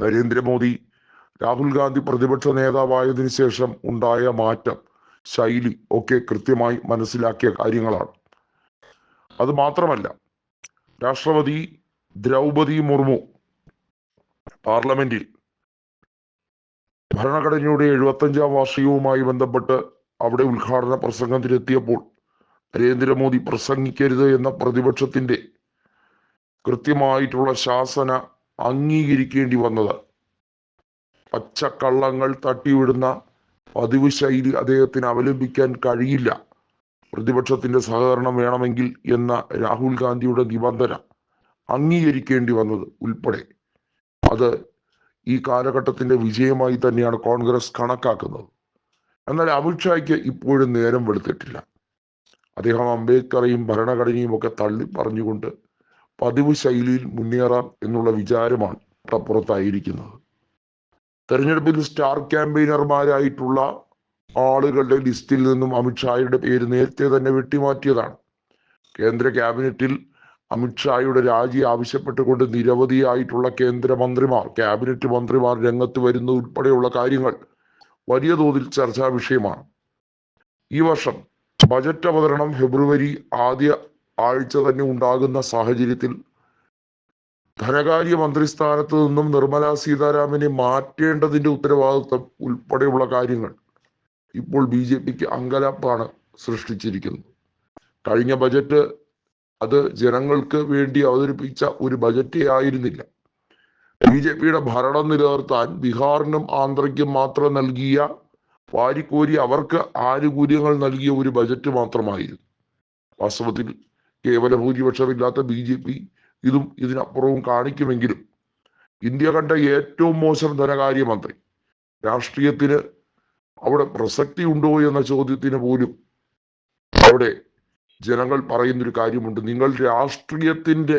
നരേന്ദ്രമോദി രാഹുൽ ഗാന്ധി പ്രതിപക്ഷ നേതാവായതിനു ശേഷം ഉണ്ടായ മാറ്റം ശൈലി ഒക്കെ കൃത്യമായി മനസ്സിലാക്കിയ കാര്യങ്ങളാണ്. അത് മാത്രമല്ല രാഷ്ട്രപതി ദ്രൗപതി മുർമു പാർലമെന്റിൽ ഭരണഘടനയുടെ എഴുപത്തഞ്ചാം വാർഷികവുമായി ബന്ധപ്പെട്ട് അവിടെ ഉദ്ഘാടന പ്രസംഗത്തിലെത്തിയപ്പോൾ നരേന്ദ്രമോദി പ്രസംഗിക്കരുത് എന്ന പ്രതിപക്ഷത്തിന്റെ കൃത്യമായിട്ടുള്ള ശാസന അംഗീകരിക്കേണ്ടി വന്നത് പച്ചക്കള്ളങ്ങൾ തട്ടിവിടുന്ന പതിവ് ശൈലി അദ്ദേഹത്തിന് അവലംബിക്കാൻ കഴിയില്ല. പ്രതിപക്ഷത്തിന്റെ സഹകരണം വേണമെങ്കിൽ എന്ന രാഹുൽ ഗാന്ധിയുടെ നിബന്ധന അംഗീകരിക്കേണ്ടി വന്നത് ഉൾപ്പെടെ. അത് ഈ കാലഘട്ടത്തിന്റെ വിജയമായി തന്നെയാണ് കോൺഗ്രസ് കണക്കാക്കുന്നത്. എന്നാൽ അമിത്ഷായ്ക്ക് ഇപ്പോഴും നേരം വെളുത്തിട്ടില്ല. അദ്ദേഹം അംബേദ്കറേയും ഭരണഘടനയും ഒക്കെ തള്ളി പറഞ്ഞുകൊണ്ട് പതിവ് ശൈലിയിൽ മുന്നേറാം എന്നുള്ള വിചാരമാണ് അപ്പുറത്തായിരിക്കുന്നത് തെരഞ്ഞെടുപ്പിൽ സ്റ്റാർ ക്യാമ്പയിനർമാരായിട്ടുള്ള ആളുകളുടെ ലിസ്റ്റിൽ നിന്നും അമിത്ഷായുടെ പേര് നേരത്തെ തന്നെ വെട്ടിമാറ്റിയതാണ്. കേന്ദ്ര ക്യാബിനറ്റിൽ അമിത്ഷായുടെ രാജി ആവശ്യപ്പെട്ടുകൊണ്ട് നിരവധിയായിട്ടുള്ള കേന്ദ്രമന്ത്രിമാർ ക്യാബിനറ്റ് മന്ത്രിമാർ രംഗത്ത് വരുന്ന ഉൾപ്പെടെയുള്ള കാര്യങ്ങൾ വലിയ തോതിൽ ചർച്ചാ വിഷയമാണ്. ഈ വർഷം ബജറ്റ് അവതരണം ഫെബ്രുവരി ആദ്യ ആഴ്ച തന്നെ ഉണ്ടാകുന്ന സാഹചര്യത്തിൽ ധനകാര്യ മന്ത്രിസ്ഥാനത്ത് നിന്നും നിർമ്മല സീതാരാമനെ മാറ്റേണ്ടതിന്റെ ഉത്തരവാദിത്വം ഉൾപ്പെടെയുള്ള കാര്യങ്ങൾ ഇപ്പോൾ ബി ജെ പിക്ക് അങ്കലാപ്പാണ് സൃഷ്ടിച്ചിരിക്കുന്നത്. കഴിഞ്ഞ ബജറ്റ് അത് ജനങ്ങൾക്ക് വേണ്ടി അവതരിപ്പിച്ച ഒരു ബജറ്റേ ആയിരുന്നില്ല. ബി ജെ പിയുടെ ഭരണം നിലനിർത്താൻ ബീഹാറിനും ആന്ധ്രയ്ക്കും മാത്രം നൽകിയ വാരിക്കോരി അവർക്ക് ആനുകൂല്യങ്ങൾ നൽകിയ ഒരു ബജറ്റ് മാത്രമായിരുന്നു. വാസ്തവത്തിൽ കേവല ഭൂരിപക്ഷമില്ലാത്ത ബി ജെ പി ഇതും ഇതിനപ്പുറവും കാണിക്കുമെങ്കിലും ഇന്ത്യ കണ്ട ഏറ്റവും മോശം ധനകാര്യമന്ത്രി രാഷ്ട്രീയത്തിന് അവിടെ പ്രസക്തി ഉണ്ടോ എന്ന ചോദ്യത്തിന് പോലും അവിടെ ജനങ്ങൾ പറയുന്നൊരു കാര്യമുണ്ട്. നിങ്ങൾ രാഷ്ട്രീയത്തിന്റെ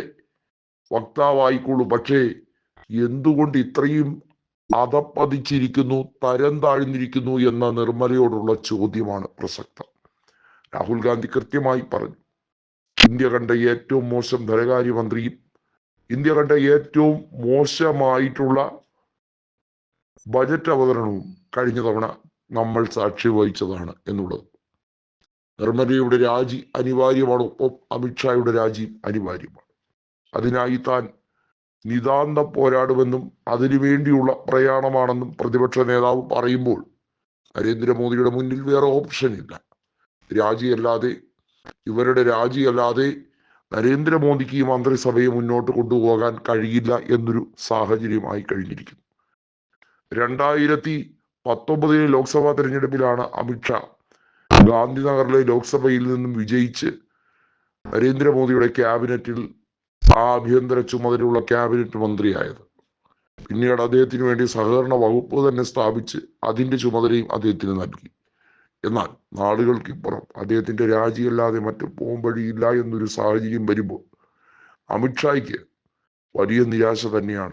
വക്താവായിക്കോളൂ. പക്ഷേ എന്തുകൊണ്ട് ഇത്രയും അതപ്പതിച്ചിരിക്കുന്നു തരം താഴ്ന്നിരിക്കുന്നു എന്ന നിർമ്മലയോടുള്ള ചോദ്യമാണ് പ്രസക്തം. രാഹുൽ ഗാന്ധി കൃത്യമായി പറഞ്ഞു. ഇന്ത്യ കണ്ട ഏറ്റവും മോശം ധനകാര്യമന്ത്രിയും ഇന്ത്യ കണ്ട ഏറ്റവും മോശമായിട്ടുള്ള ബജറ്റ് അവതരണവും കഴിഞ്ഞ തവണ നമ്മൾ സാക്ഷി വഹിച്ചതാണ് എന്നുള്ളത്. നിർമ്മലയുടെ രാജി അനിവാര്യമാണ്? ഒപ്പം അമിത്ഷായുടെ രാജി അനിവാര്യമാണ്. അതിനായി താൻ നിതാന്തം പോരാടുമെന്നും അതിനുവേണ്ടിയുള്ള പ്രയാണമാണെന്നും പ്രതിപക്ഷ നേതാവ് പറയുമ്പോൾ നരേന്ദ്രമോദിയുടെ മുന്നിൽ വേറെ ഓപ്ഷൻ ഇല്ല. രാജിയല്ലാതെ ഇവരുടെ രാജിയല്ലാതെ നരേന്ദ്രമോദിക്ക് ഈ മന്ത്രിസഭയെ മുന്നോട്ട് കൊണ്ടുപോകാൻ കഴിയില്ല എന്നൊരു സാഹചര്യമായി കഴിഞ്ഞിരിക്കുന്നു. രണ്ടായിരത്തി പത്തൊമ്പതിലെ ലോക്സഭാ തെരഞ്ഞെടുപ്പിലാണ് അമിത്ഷാ ഗാന്ധിനഗറിലെ ലോക്സഭയിൽ നിന്നും വിജയിച്ച് നരേന്ദ്രമോദിയുടെ ക്യാബിനറ്റിൽ ആഭ്യന്തര ചുമതലയുള്ള ക്യാബിനറ്റ് മന്ത്രിയായത്. പിന്നീട് അദ്ദേഹത്തിന് വേണ്ടി സഹകരണ വകുപ്പ് തന്നെ സ്ഥാപിച്ച് അതിന്റെ ചുമതലയും അദ്ദേഹത്തിന് നൽകി. എന്നാൽ നാളുകൾക്കിപ്പുറം അദ്ദേഹത്തിന്റെ രാജിയല്ലാതെ മറ്റു പോംവഴിയില്ല എന്നൊരു സാഹചര്യം വരുമ്പോൾ അമിത്ഷായ്ക്ക് വലിയ നിരാശ തന്നെയാണ്.